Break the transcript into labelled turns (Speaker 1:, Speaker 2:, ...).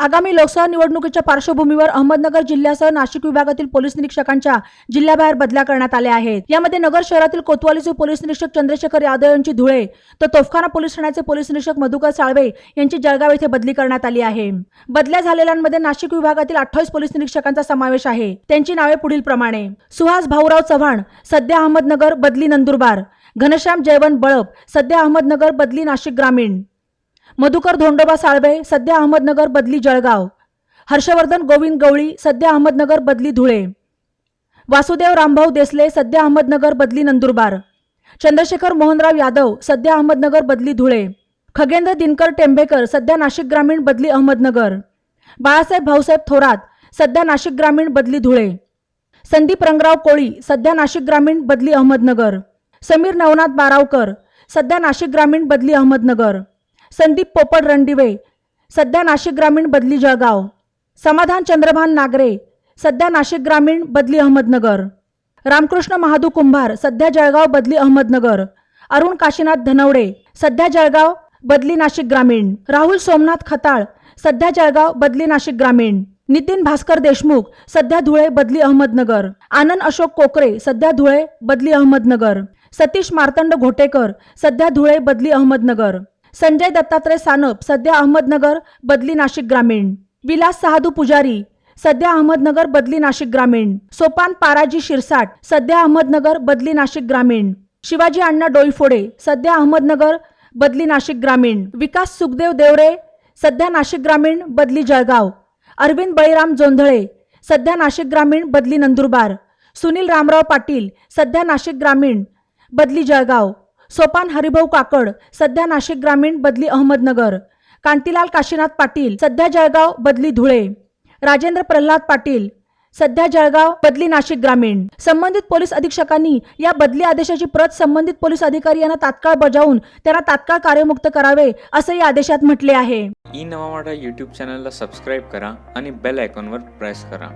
Speaker 1: आगामी लोकसभा निवडणुकीच्या पार्श्वभूमीवर अहमदनगर जिल्ह्यासह नाशिक विभागातील पोलीस निरीक्षकांच्या जिल्ह्याबाहेर बदल्या करण्यात आल्या आहेत. यामध्ये नगर शहरातील कोतवालीचे पोलीस निरीक्षक चंद्रशेखर यादव यांची धुळे तर तोफखाना पोलीस ठाण्याचे पोलीस निरीक्षक मधुकर साळवे यांची जळगाव येथे बदली करण्यात आली आहे. बदल्या झालेल्यांमध्ये नाशिक विभागातील अठ्ठावीस पोलीस निरीक्षकांचा समावेश आहे. त्यांची नावे पुढील प्रमाणे. सुहास भाऊराव चव्हाण सध्या अहमदनगर बदली नंदुरबार. घनश्याम जयवंत बळप सध्या अहमदनगर बदली नाशिक ग्रामीण. मधुकर धोंडोबा साळवे सध्या अहमदनगर बदली जळगाव. हर्षवर्धन गोविंद गवळी सध्या अहमदनगर बदली धुळे. वासुदेव रामभाऊ देसले सध्या अहमदनगर बदली नंदुरबार. चंद्रशेखर मोहनराव यादव सध्या अहमदनगर बदली धुळे. खगेंद्र दिनकर टेंभेकर सध्या नाशिक ग्रामीण बदली अहमदनगर. बाळासाहेब भाऊसाहेब थोरात सध्या नाशिक ग्रामीण बदली धुळे. संदीप रंगराव कोळी सध्या नाशिक ग्रामीण बदली अहमदनगर. समीर नवनाथ बारावकर सध्या नाशिक ग्रामीण बदली अहमदनगर. संदीप पोपट रणदिवे सध्या नाशिक ग्रामीण बदली जळगाव. समाधान चंद्रभान नागरे सध्या नाशिक ग्रामीण बदली अहमदनगर. रामकृष्ण महादू कुंभार सध्या जळगाव बदली अहमदनगर. अरुण काशीनाथ धनवडे सध्या जळगाव बदली नाशिक ग्रामीण. राहुल सोमनाथ खताळ सध्या जळगाव बदली नाशिक ग्रामीण. नितीन भास्कर देशमुख सध्या धुळे बदली अहमदनगर. आनंद अशोक कोकरे सध्या धुळे बदली अहमदनगर. सतीश मार्तंड घोटेकर सध्या धुळे बदली अहमदनगर. संजय दत्तात्रय सानप सध्या अहमदनगर बदली नाशिक ग्रामीण. विलास सहादू पुजारी सध्या अहमदनगर बदली नाशिक ग्रामीण. सोपान पाराजी शिरसाट सध्या अहमदनगर बदली नाशिक ग्रामीण. शिवाजी अण्णा डोईफोडे सध्या अहमदनगर बदली नाशिक ग्रामीण. विकास सुखदेव देवरे सध्या नाशिक ग्रामीण बदली जळगाव. अरविंद बळीराम जोंधळे सध्या नाशिक ग्रामीण बदली नंदुरबार. सुनील रामराव पाटील सध्या नाशिक ग्रामीण बदली जळगाव. सोपान हरिभाऊ काकड सध्या नाशिक ग्रामीण बदली अहमदनगर. कांतीलाल काशीनाथ पाटील सध्या जळगाव बदली धुळे. राजेंद्र प्रल्हाद पाटील सध्या जळगाव बदली नाशिक ग्रामीण. संबंधित पोलीस अधीक्षकांनी या बदली आदेशाची प्रत संबंधित पोलीस अधिकारी यांना तात्काळ बजावून त्यांना तात्काळ कार्यमुक्त करावे असे या आदेशात म्हटले आहे.
Speaker 2: ई नवाडा युट्यूब चॅनलला सबस्क्राईब करा आणि बेल आयकॉनवर प्रेस करा.